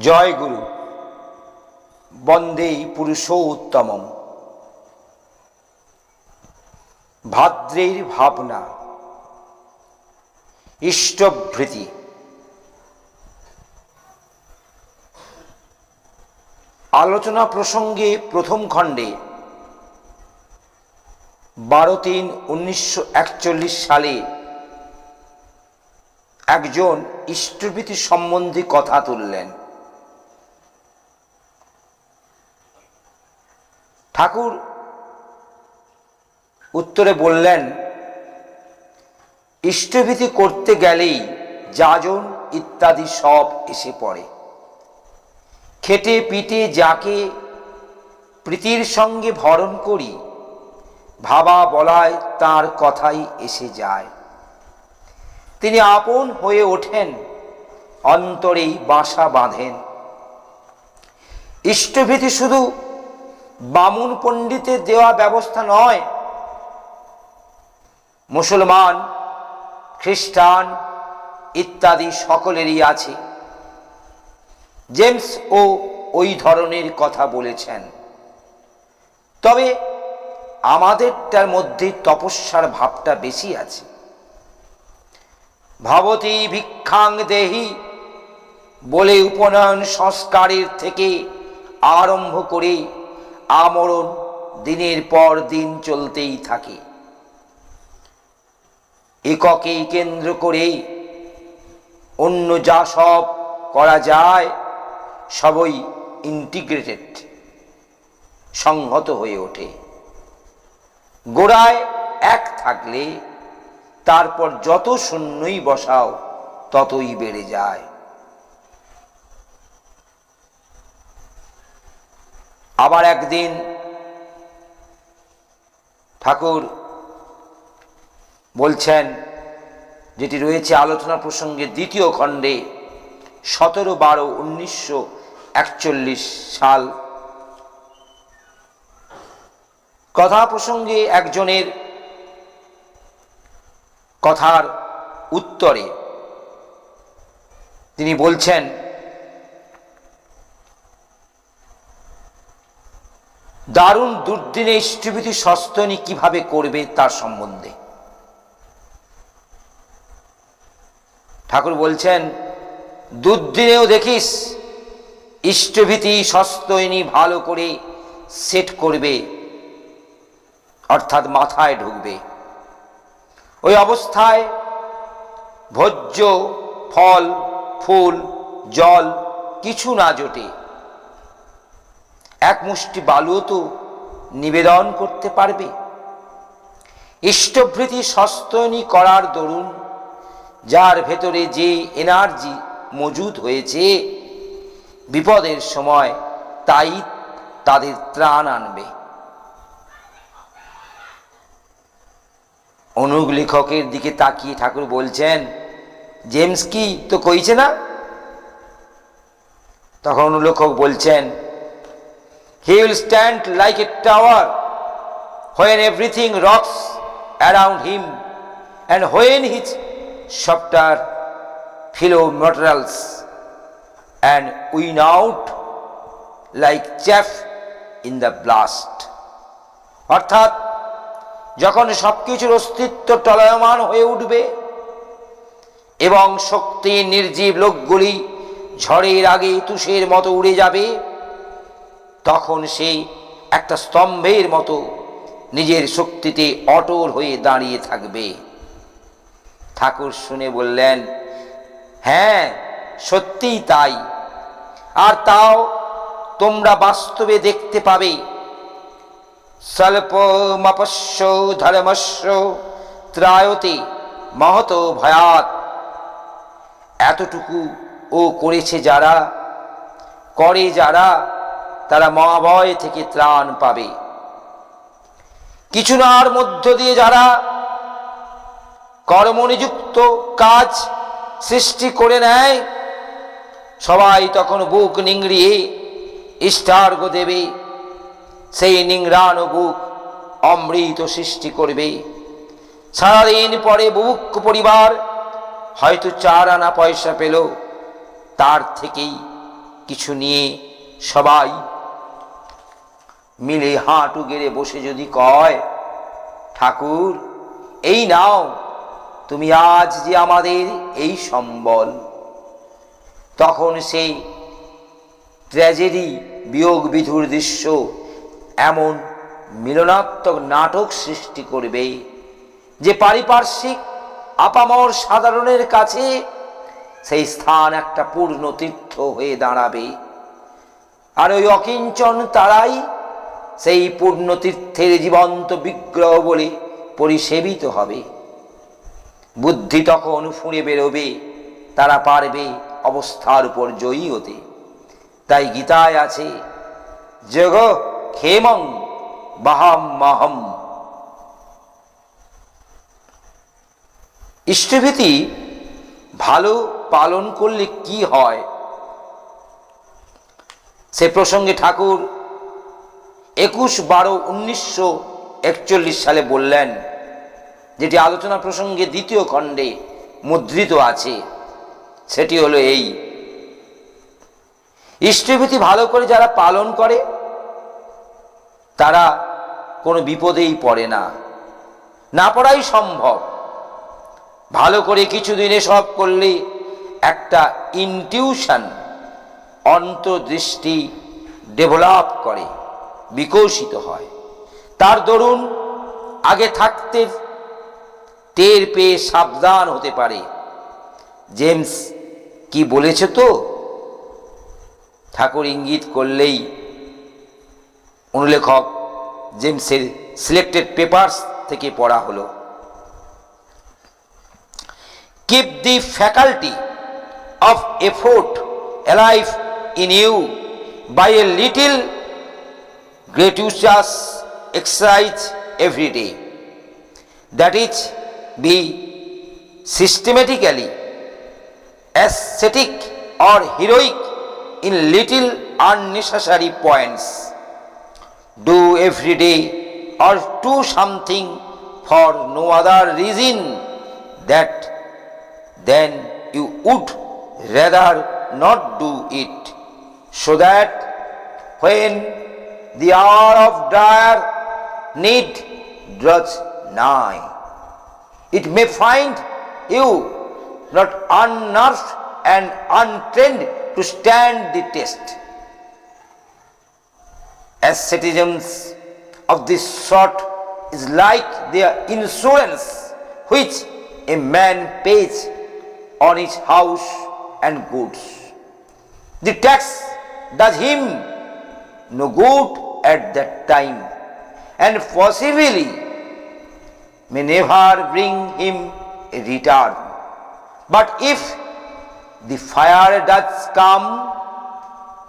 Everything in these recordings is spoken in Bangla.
জয় গুরু। বন্দে পুরুষোত্তমম। ভাদ্রের ভাবনা। ইষ্টভৃতি। আলোচনা প্রসঙ্গে প্রথম খণ্ডে। বারো তিন উনিশশো সালে একজন ইষ্টভীতি সম্বন্ধে কথা তুললেন। ঠাকুর উত্তরে বললেন, ইষ্টভীতি করতে গেলেই যাজন ইত্যাদি সব এসে পড়ে। খেটে পিটে যাকে প্রীতির সঙ্গে ভরণ করি, ভাবা বলায় তার কথাই এসে যায়। তিনি আপন হয়ে ওঠেন, অন্তরেই বাসা বাঁধেন। ইষ্টভীতি শুধু বামুন পণ্ডিতের দেওয়া ব্যবস্থা নয়। মুসলমান, খ্রিস্টান ইত্যাদি সকলেরই আছে। জেমস ও ওই ধরনের কথা বলেছেন। তবে আমাদেরটার মধ্যে তপস্যার ভাবটা বেশি আছে। ভাবতী ভিক্ষাং দেহি বলে উপনয়ন সংস্কারের থেকে আরম্ভ করে আমরণ দিনের পর দিন চলতেই থাকে। এককে কেন্দ্র করে অন্য যা সব করা যায়, সবই ইন্টিগ্রেটেড সংহত হয়ে ওঠে। গোড়ায় এক থাকলে তারপর যত শূন্যই বসাও, ততই বেড়ে যায়। আবার একদিন ঠাকুর বলছেন, যেটি রয়েছে আলোচনা প্রসঙ্গে দ্বিতীয় খণ্ডে, সতেরো বারো উনিশশো সাল। কথা প্রসঙ্গে একজনের কথার উত্তরে তিনি বলছেন দারুণ দুর্দিনে ইষ্টভীতি সস্তনী কীভাবে করবে তার সম্বন্ধে। ঠাকুর বলছেন, দুর্দিনেও দেখিস ইষ্টভীতি সস্তয়নী ভালো করে সেট করবে, অর্থাৎ মাথায় ঢুকবে। ওই অবস্থায় ভোজ্য, ফল, ফুল, জল কিছু না জোটে। এক মুষ্টি বালুও তো নিবেদন করতে পারবে। ইষ্টভৃতি সস্তয়নী করার দরুন, যার ভেতরে যে এনার্জি মজুদ হয়েছে, বিপদের সময় তাই তাদের ত্রাণ আনবে। অনুগ লেখকের দিকে তাকিয়ে ঠাকুর বলছেন, জেমস কি, তো কইছে না? তখন অনুলেখক বলছেন he will stand like a tower when everything rocks around him and when his softer fellow materials and win out like chaff in the blast অর্থাৎ যখন সবকিছুর অস্তিত্ব টলয়মান হয়ে উঠবে এবং শক্তি নির্জীব লোকগুলি ঝড়ের আগে তুষের মতো উড়ে যাবে তখন সে একটা স্তম্ভের মতো নিজের শক্তিতে অটল হয়ে দাঁড়িয়ে থাকবে। ঠাকুর শুনে বললেন হ্যাঁ সত্যিই তাই। আর তাও তোমরা বাস্তবে দেখতে পাবে। স্বল্পমপস্য ধর্মস্য ত্রায়তে মহত ভয়াত এতটুকু ও করেছে যারা, করে যারা তারা মহাভয় থেকে ত্রাণ পাবে। কিছু নার মধ্য দিয়ে যারা কর্মনিযুক্ত কাজ সৃষ্টি করে নেয়, সবাই তখন বুক নিংড়িয়ে ইষ্টার্ঘ দেবে। সেই নিংড়ানো বুক অমৃত সৃষ্টি করবে। সারাদিন পরে বুক পরিবার হয়তো চার আনা পয়সা পেল, তার থেকেই কিছু নিয়ে সবাই মিলে হাঁটু গেড়ে বসে যদি কয়, ঠাকুর, এই নাও, তুমি আজ যে আমাদের এই সম্বল। তখন সেই ট্র্যাজেডি বিয়োগ বিধুর দৃশ্য এমন মিলনাত্মক নাটক সৃষ্টি করবে যে পারিপার্শ্বিক আপামর সাধারণের কাছে সেই স্থান একটা পূর্ণ তীর্থ হয়ে দাঁড়াবে। আর ওই অকিঞ্চন তারাই সেই পূর্ণ তীর্থের জীবন্ত বিগ্রহ বলে পরিসেবিত হবে। বুদ্ধি তখন ফুঁড়ে বেরোবে, তারা পারবে অবস্থার উপর জয়ী হতে। তাই গীতায় আছে, জগ ক্ষেমং বাহাম মাহম। ইষ্টভীতি ভালো পালন করলে কি হয়? সে প্রসঙ্গে ঠাকুর একুশ বারো উনিশশো একচল্লিশ সালে বললেন, যেটি আলোচনা প্রসঙ্গে দ্বিতীয় খণ্ডে মুদ্রিত আছে, সেটি হলো এই। ইষ্টভীতি ভালো করে যারা পালন করে, তারা কোনো বিপদেই পড়ে না না পড়াই সম্ভব। ভালো করে কিছুদিনে সব করলে একটা ইনটিউশন অন্তর্দৃষ্টি ডেভেলপ করে। বিকশিত হয়। তার দরুন আগে থাকতে টের পেয়ে সাবধান হতে পারে। জেমস, কি বলেছে তো? ঠাকুর ইঙ্গিত করলেই অনুলেখক জেমসের সিলেক্টেড পেপার্স থেকে পড়া হলো। Keep the faculty of effort alive in you by a little gratuitous exercise every day. That is, be systematically ascetic or heroic in little unnecessary points. Do every day or do something for no other reason that then you would rather not do it, so that when the hour of dire need draws nigh, it may find you not unnerved and untrained to stand the test. As citizens of this sort is like their insurance which a man pays on his house and goods. The tax does him no good at that time and possibly may never bring him a return. But if the fire does come,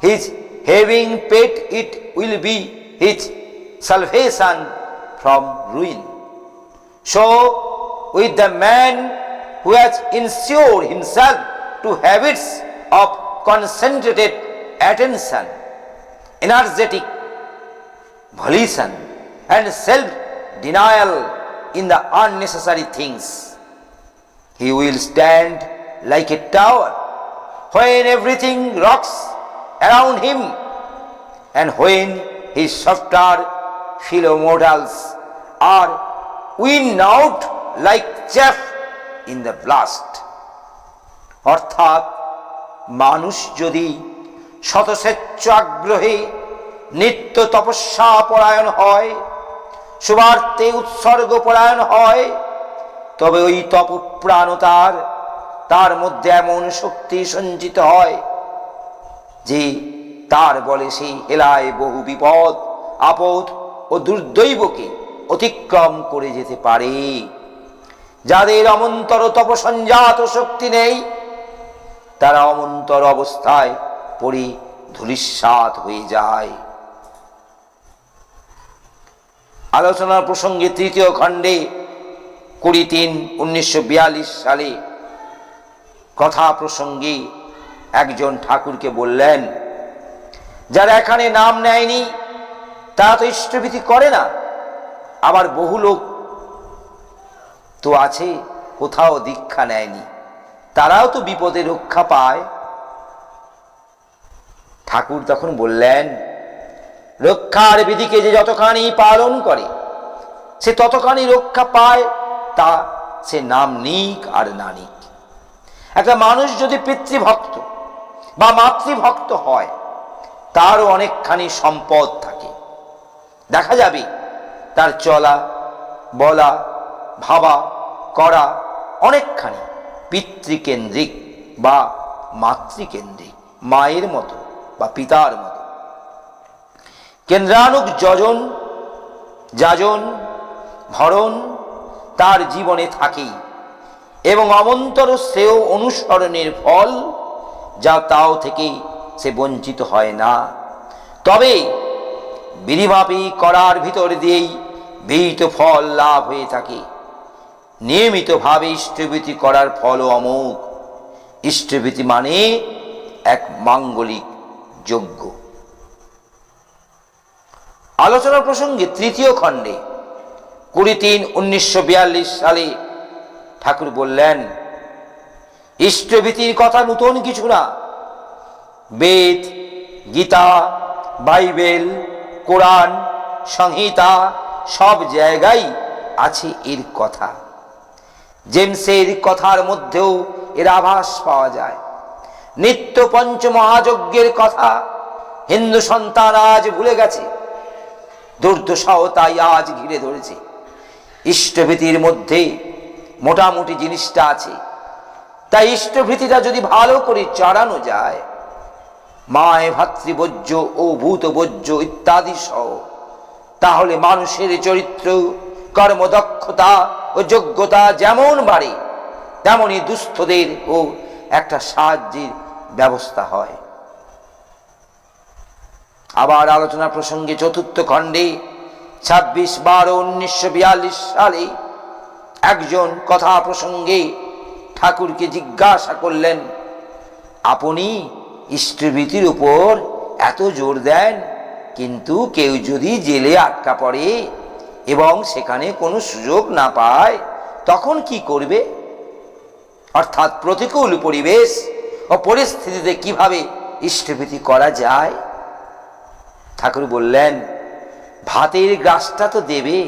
his having paid it will be his salvation from ruin. So, with the man who has insured himself to habits of concentrated attention, energetic volition, and self denial in the unnecessary things, he will stand like a tower when everything rocks around him and when his softer fellow mortals are wind out like chaff in the blast. অর্থাৎ মানুষ যদি শতস্বেচ্ছ আগ্রহে নিত্য তপস্যা পরায়ণ হয়, সুবার্তে উৎসর্গ পরায়ণ হয়, তবে ওই তপপ্রাণতার তার মধ্যে এমন শক্তি সঞ্চিত হয়, যে তার বলে সেই হেলায় বহু বিপদ, আপদ ও দুর্দৈবকে অতিক্রম করে যেতে পারে। যাদের অমন্তর তপসঞ্জাত শক্তি নেই, তারা অমন্তর অবস্থায় পড়ে ধূলিসাৎ হয়ে যায়। আলোচনার প্রসঙ্গে তৃতীয় খণ্ডে কুড়ি তিন উনিশশো সালে কথা প্রসঙ্গে একজন ঠাকুরকে বললেন, যারা এখানে নাম নেয়নি, তারা তো ইষ্টভীতি করে না। আবার বহু লোক তো আছে, কোথাও দীক্ষা নেয়নি। তারাও তো বিপদে রক্ষা পায়। ঠাকুর তখন বললেন রক্ষার বিধিকে যে যতখানি পালন করে, সে ততখানি রক্ষা পায়, তা সে নাম নিক আর না নিক। একটা মানুষ যদি পিতৃভক্ত বা মাতৃভক্ত হয়, তারও অনেকখানি সম্পদ থাকে। দেখা যাবে তার চলা, বলা, ভাবা, করা অনেকখানি পিতৃকেন্দ্রিক বা মাতৃকেন্দ্রিক, মায়ের মতো বা পিতার মতো। কেন্দ্রানুক যজন, যাজন, ভরণ তার জীবনে থাকেই এবং অমন্তর শ্রেয় অনুসরণের ফল যা তাও থেকেই সে বঞ্চিত হয় না। তবে বিধিমাপি করার ভিতর দিয়েই বিহিত ফল লাভ হয়ে থাকে। নিয়মিতভাবে ইষ্টভীতি করার ফলও অমোঘ। ইষ্টভীতি মানে এক মাঙ্গলিক যজ্ঞ। আলোচনা প্রসঙ্গে তৃতীয় খণ্ডে কুড়ি তিন উনিশশো সালে ঠাকুর বললেন ইষ্টভীতির কথা নতুন কিছু না। বেদ, গীতা, বাইবেল, কোরআন, সংহিতা সব জায়গায় আছে এর কথা। জেমসের কথার মধ্যেও এর আভাস পাওয়া যায়। নিত্য পঞ্চ মহাযজ্ঞের কথা হিন্দু সন্তান আজ ভুলে গেছে। দুর্দশাও তাই আজ ঘিরে ধরেছে। ইষ্টভীতির মধ্যে মোটামুটি জিনিসটা আছে। তাই ইষ্টভীতিটা যদি ভালো করে চড়ানো যায়, মায় ভাতৃবজ্য ও ভূতবজ্য ইত্যাদি সহ, তাহলে মানুষের চরিত্র, কর্মদক্ষতা ও যোগ্যতা যেমন বাড়ে তেমনই দুস্থদের ও একটা সাহায্যের ব্যবস্থা হয়। আবার আলোচনা প্রসঙ্গে চতুর্থ খণ্ডে, ছাব্বিশ বারো উনিশশো সালে একজন কথা প্রসঙ্গে ঠাকুরকে জিজ্ঞাসা করলেন, আপনি ইষ্টভীতির উপর এত জোর দেন, কিন্তু কেউ যদি জেলে আটকা পড়ে এবং সেখানে কোনো সুযোগ না পায়, তখন কি করবে? অর্থাৎ প্রতিকূল পরিবেশ ও পরিস্থিতিতে কীভাবে ইষ্টভীতি করা যায়? ঠাকুর বললেন, ভাতের গ্রাসটা তো দেবে।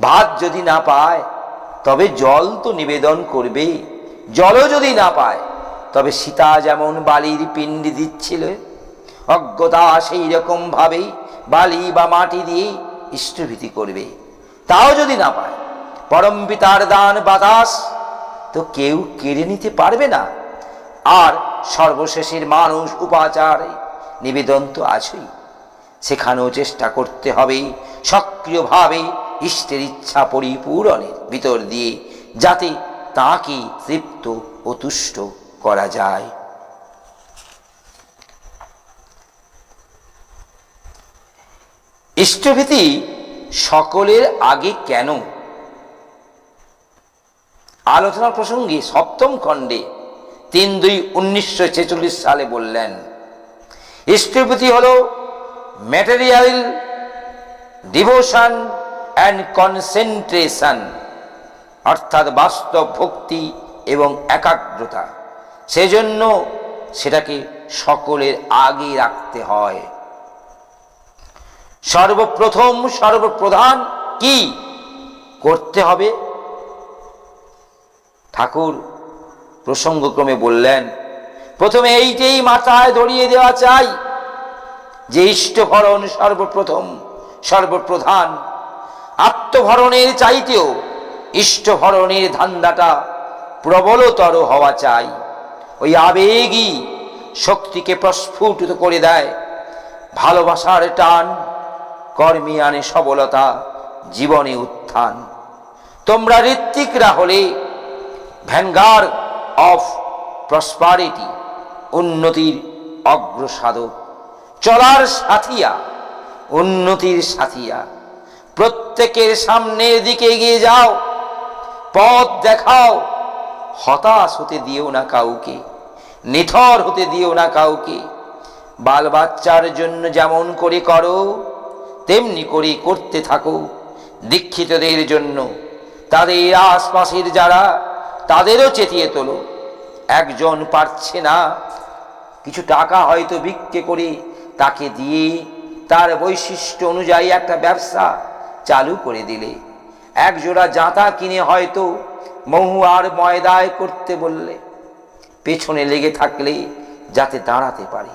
ভাত যদি না পায়, তবে জল তো নিবেদন করবে। জলও যদি না পায়, তবে সীতা যেমন বালির পিণ্ডি দিচ্ছিল, অজ্ঞতা সেই রকম ভাবেই বালি বা মাটি দিয়ে ইষ্টভীতি করবে। তাও যদি না পায়, পরম পিতার দান বাতাস তো কেউ কেড়ে নিতে পারবে না। আর সর্বশেষের মানুষ উপাচারে নিবেদন তো আছেই। সেখানেও চেষ্টা করতে হবে। সক্রিয়ভাবে ইষ্টের ইচ্ছা পরিপূরণের ভিতর দিয়ে যাতে তাকে তৃপ্ত ও তুষ্ট করা যায়। ইষ্টভীতি সকলের আগে কেন? আলোচনা প্রসঙ্গে সপ্তম খণ্ডে তিন দুই উনিশশো সালে বললেন, ইষ্টভীতি হল ম্যাটেরিয়াল ডিভোশন অ্যান্ড কনসেন্ট্রেশন অর্থাৎ বাস্তব ভক্তি এবং একাগ্রতা। সেজন্য সেটাকে সকলের আগে রাখতে হয়। সর্বপ্রথম, সর্বপ্রধান কি করতে হবে? ঠাকুর প্রসঙ্গক্রমে বললেন, প্রথমে এইটাই মাথায় ধরিয়ে দেওয়া চাই। যে ইষ্টভরণ সর্বপ্রথম, সর্বপ্রধান। আত্মভরণের চাইতেও ইষ্টভরণের ধান্দাটা প্রবলতর হওয়া চাই। ওই আবেগই শক্তিকে প্রস্ফুটিত করে দেয়। ভালোবাসার টান কর্মী আনে সবলতা, জীবনে উত্থান। তোমরা ঋত্বিকরা হলে ভ্যানগার অফ প্রসপারিটি, উন্নতির অগ্রসাধক। চলার সাথিয়া, উন্নতির সাথিয়া। প্রত্যেকের সামনের দিকে এগিয়ে যাও, পথ দেখাও, হতাশ হতে দিও না কাউকে, নিথর হতে দিও না কাউকে। বাল বাচ্চার জন্য যেমন করে করো, তেমনি করে করতে থাকো। দীক্ষিতদের জন্য, তাদের আশপাশের যারা, তাদেরও চেতিয়ে তোলো। একজন পারছে না, কিছু টাকা হয়তো বিক্রি করে তাকে দিয়ে তার বৈশিষ্ট্য অনুযায়ী একটা ব্যবসা চালু করে দিলে। এক জোড়া জাঁতা কিনে হয়তো মহু আর ময়দায় করতে বললে। পেছনে লেগে থাকলে যাতে দাঁড়াতে পারে।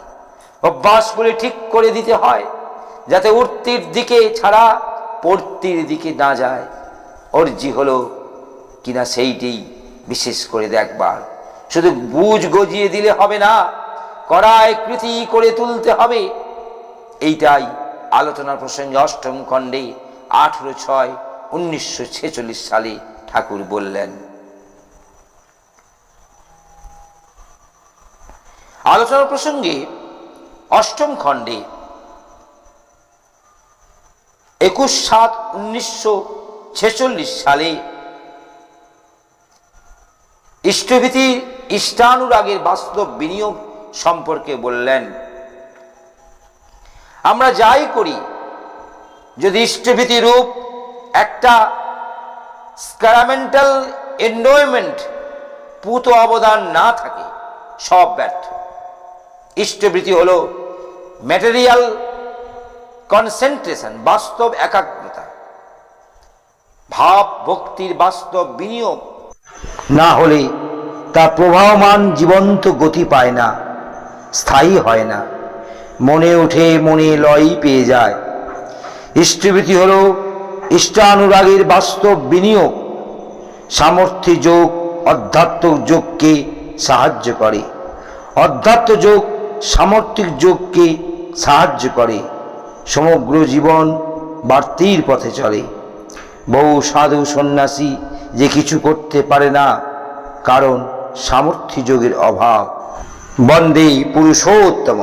অভ্যাস করে ঠিক করে দিতে হয়, যাতে উঠতির দিকে ছাড়া পড়তির দিকে না যায়। অর্জি হলো কিনা সেইটি বিশেষ করে দেখবার। শুধু বুঝ গজিয়ে দিলে হবে না কড়ায় কৃতি করে তুলতে হবে। এইটাই আলোচনার প্রসঙ্গে অষ্টম খণ্ডে আঠেরো ছয় উনিশশো সালে ঠাকুর বললেন। আলোচনা প্রসঙ্গে অষ্টম খণ্ডে একুশ সাত উনিশশো সালে ইষ্টভীতি ইষ্টানুরাগের বাস্তব বিনিয়োগ সম্পর্কে বললেন, আমরা যাই করি যদি ইষ্টভীতি রূপ একটা স্ক্যারামেন্টাল এনভায়রনমেন্ট পুত অবদান না থাকে, সব ব্যর্থ। ইষ্টবৃত্তি হল ম্যাটেরিয়াল কনসেন্ট্রেশন বাস্তব একাগ্রতা। ভাব ভক্তির বাস্তব বিনিয়োগ। না হলে তা প্রবাহমান জীবন্ত গতি পায় না। স্থায়ী হয় না। মনে ওঠে মনে লয় পেয়ে যায়। ইষ্টবৃত্তি হল ইষ্টানুরাগের বাস্তব বিনিয়োগ। সামর্থ্য যোগ, অধ্যাত্ম যোগকে সাহায্য করে। অধ্যাত্ম যোগ সামর্থিক যোগকে সাহায্য করে। সমগ্র জীবন বাড়তির পথে চলে। বহু সাধু সন্ন্যাসী যে কিছু করতে পারে না, কারণ সামর্থ্য যোগের অভাব। বন্দে পুরুষোত্তম